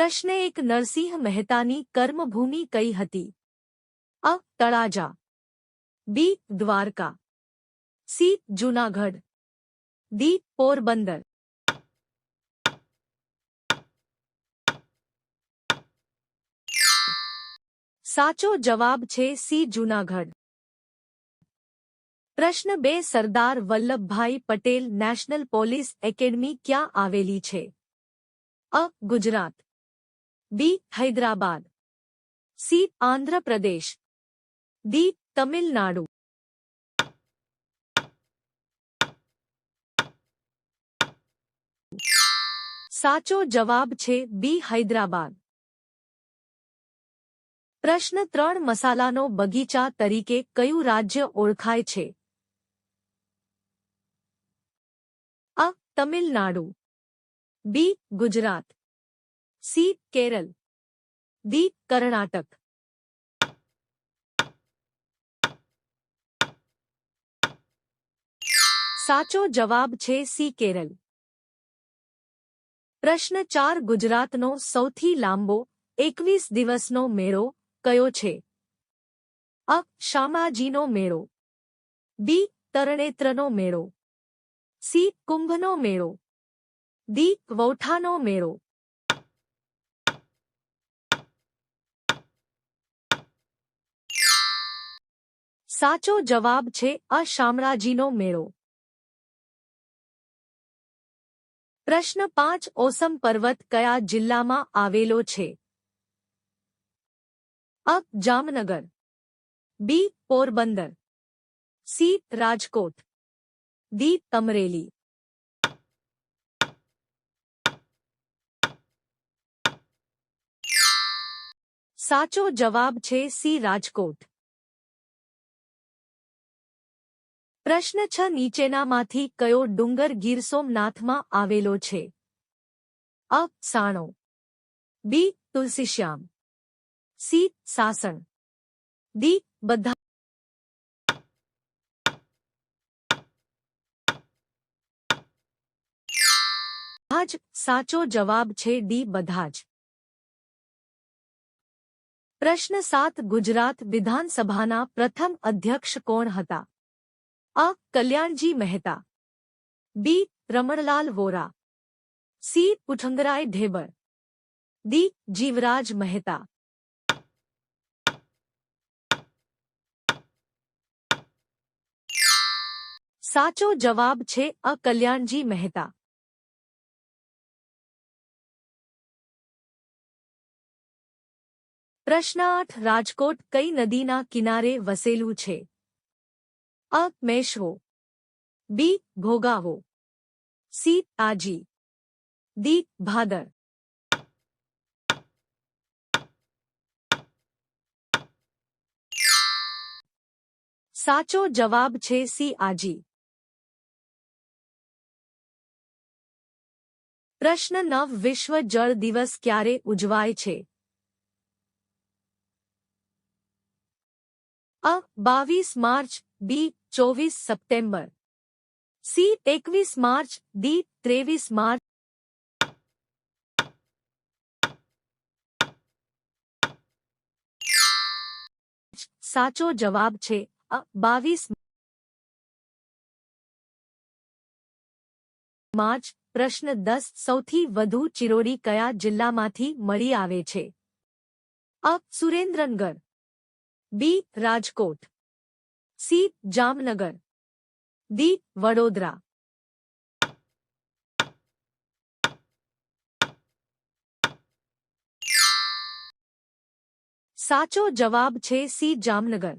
પ્રશ્ન એક નરસિંહ મહેતાની કર્મભૂમિ કઈ હતી અ Talaja B Dwarka C Junagadh D Porbandar સાચો જવાબ છે સી જૂનાગઢ પ્રશ્ન બે Sardar Vallabhbhai Patel national police academy ક્યાં આવેલી છે અ Gujarat B, Hyderabad. C, Andhra Pradesh. D, Tamil Nadu. સાચો જવાબ છે બી, હૈદરાબાદ. પ્રશ્ન ત્રણ, મસાલાનો બગીચા તરીકે કયું રાજ્ય ઓળખાય છે? અ, Tamil Nadu. B, Gujarat. C Kerala D Karnataka સાચો જવાબ છે સી કેરળ પ્રશ્ન ચાર ગુજરાતનો સૌથી લાંબો એકવીસ દિવસનો મેળો કયો છે અ શામાજીનો મેળો બી તરણેત્રનો મેળો સી કુંભનો મેળો દી વૌઠાનો મેળો સાચો જવાબ છે, અ શામળાજીનો મેળો. પ્રશ્ન પાંચ, ઓસમ પર્વત કયા જિલ્લામાં આવેલો છે? અ, Jamnagar. B, Porbandar. C, Rajkot. D Amreli સાચો જવાબ છે, સી, રાજકોટ. પ્રશ્ન છ નીચેનામાંથી કયો ડુંગર ગીર સોમનાથમાં આવેલો છે? અ. સાણો. B. Tulsishyam. C. Sasan. D. બધા જ સાચો જવાબ છે ડી. બધા જ. પ્રશ્ન સાત ગુજરાત વિધાનસભાના પ્રથમ અધ્યક્ષ કોણ હતા? અ Kalyanji Mehta B Ramanlal Vora C Uchhrangrai Dhebar D Jivraj Mehta સાચો જવાબ છે અ કલ્યાણજી મહેતા પ્રશ્ન આઠ રાજકોટ કઈ નદીના કિનારે વસેલું છે અ Meshvo B Bhogavo C Aji D Bhadar સાચો જવાબ છે સી આજી પ્રશ્ન નવ વિશ્વ જળ દિવસ ક્યારે ઉજવાય છે અ, બાવીસ માર્ચ, બી, ચોવીસ સપ્ટેમ્બર. સી, એકવીસ માર્ચ, ડી, ત્રેવીસ માર્ચ. સાચો જવાબ છે, અ, બાવીસ માર્ચ, પ્રશ્ન દસ, સૌથી વધુ ચિરોડી કયા જિલ્લામાંથી મળી આવે છે? અ, Surendranagar. B Rajkot C Jamnagar D Vadodara સાચો જવાબ છે સી જામનગર